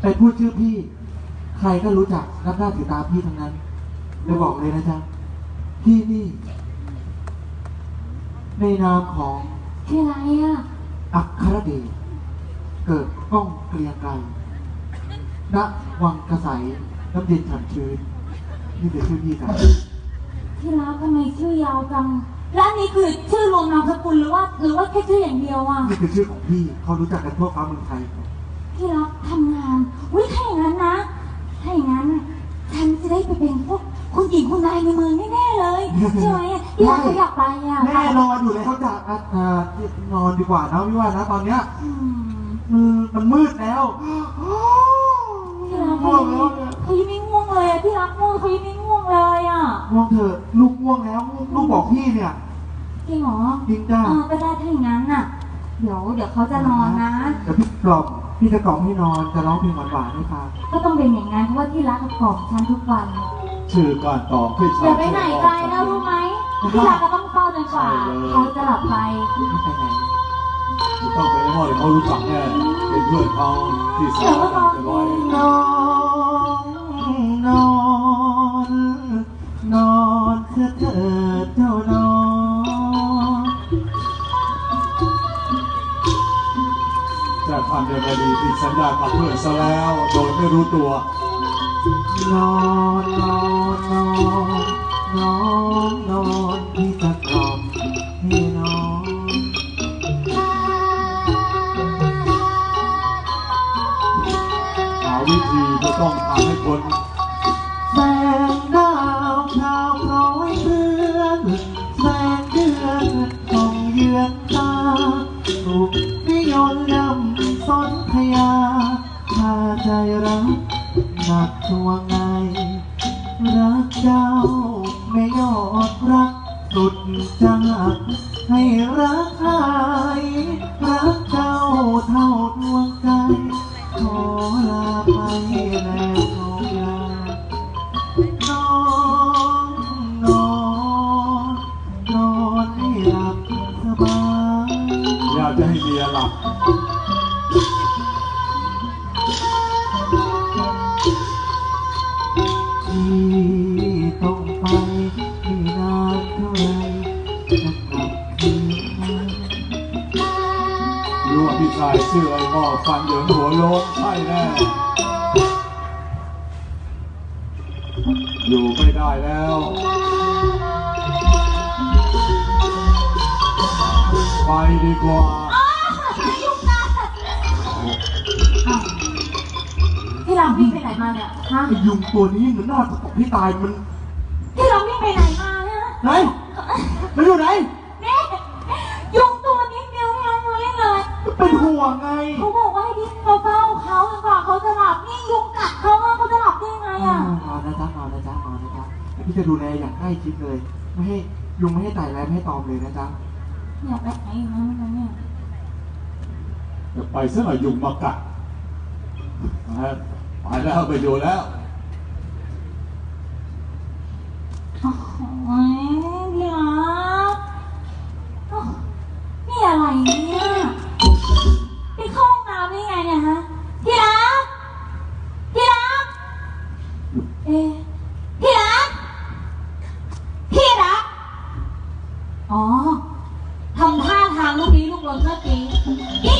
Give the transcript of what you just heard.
ไปพูดชื่อพี่ ใครก็รู้จักนับหน้าถือตาพี่ทั้งนั้นไปบอกเลยนะจ๊ะ พี่นี่ ในนามของชื่ออะไรอะ อัครเดชเกิดก้องเกลียงไกรณวังกระใสน้ำเย็นฉ่ำชื้นนี่คือชื่อพี่ครับที่รักทำไมชื่อยาวจัง และอันนี้คือชื่อรวมนามสกุลหรือว่า หรือว่าแค่ชื่ออย่างเดียวอะ นี่คือชื่อของพี่ เขารู้จักกันทั่วฟ้าเมืองไทยที่รักทำงาน อุ้ยถ้าอย่างนั้นนะ ถ้าอย่างนั้นฉันจะได้ไปเป็นพวกคุณหญิงคุณนายในเมืองแน่ๆเลยใช่ไหมอะที่รักเขาอยากไปอะแน่นอนอยู่เลยเขาจะอะอ่านอนดีกว่านะพี่ว่านะตอนเนี้ยอืมมือมันมืดแล้วที่รักง่วงแล้วเนี่ยเขายังไม่ง่วงเลยอะที่รักง่วงเขายังไม่ง่วงเลยอะง่วงเถอะลูกง่วงแล้วลูกบอกพี่เนี่ยจริงเหรอจริงจ้าเออก็ได้ถ้าอย่างนั้นน่ะ เดี๋ยวเดี๋ยวเขาจะนอนนะเดี๋ยวพี่กล่อมพี่จะกล่อมให้นอนจะร้องเพลงหวานๆให้ฟังก็ต้องเป็นอย่างนั้นเพราะว่าที่รักกับกล่อมฉันทุกวันชื่อการตอบที่อย่าไปไหนไกลนะรู้ไหมที่รักก็ต้องเฝ้าจนกว่าเขาจะหลับไปไม่ไปไหนต้องเป็นไอ้หม้อที่เขารู้จักแน่เป็นเพื่อนเขาที่สเดี๋นิยวทก็นกัอนนจะไว้นอนนอน แต่ทำอย่างไรดีที่สัญญากับเพื่อนซะแล้ว โดยไม่รู้ตัวนอนนอนนอนนอนนอนพี่จะกล่อมให้นอนหาวิธีจะต้องทำให้คนแสง นิยนยำสนพยาพาใจรักหนักทวงไง รักเจ้าไม่ยอดรักสุดจังหักให้รักหายรักเจ้าเท่าดวงใจ ชายชื่อไอ้หม้อฟันเหยินหัวโล้นใช่แน่อยู่ไม่ได้แล้วไปดีกว่าที่เราวิ่งไปไหนมาเนี่ยฮะไอ้ยุงตัวนี้เหมือนหน้าตกที่ตายมันที่เราวิ่งไปไหนมาเนี่ยไหนมันอยู่ไหน นี่ยุง เลยเป็นห่วงไง เขาบอกว่าให้ดิเราเฝ้าเขาจนกว่าเขาจะหลับนี่ยุงกัดเขาอะเขาจะหลับได้ยังไงนออะนนะจ๊ะนอนนะจ๊ะนอนนะจ๊ะเดี๋ยวพี่จะดูแลอย่างใกล้ชิดเลย ไม่ให้ยุงไม่ให้ไต่ไรไม่ให้ตอมเลยนะจ๊ะอยากไปไหนอีกนะไม่รู้เนี่ยจะไปซะหน่อยยุงมากัดนะฮะไปแล้วไปดูแล้ว เอ๊ะพี่รัก พี่รัก อ๋อทำท่าทางลูกนี้ลูกลนเมื่อกี้นี่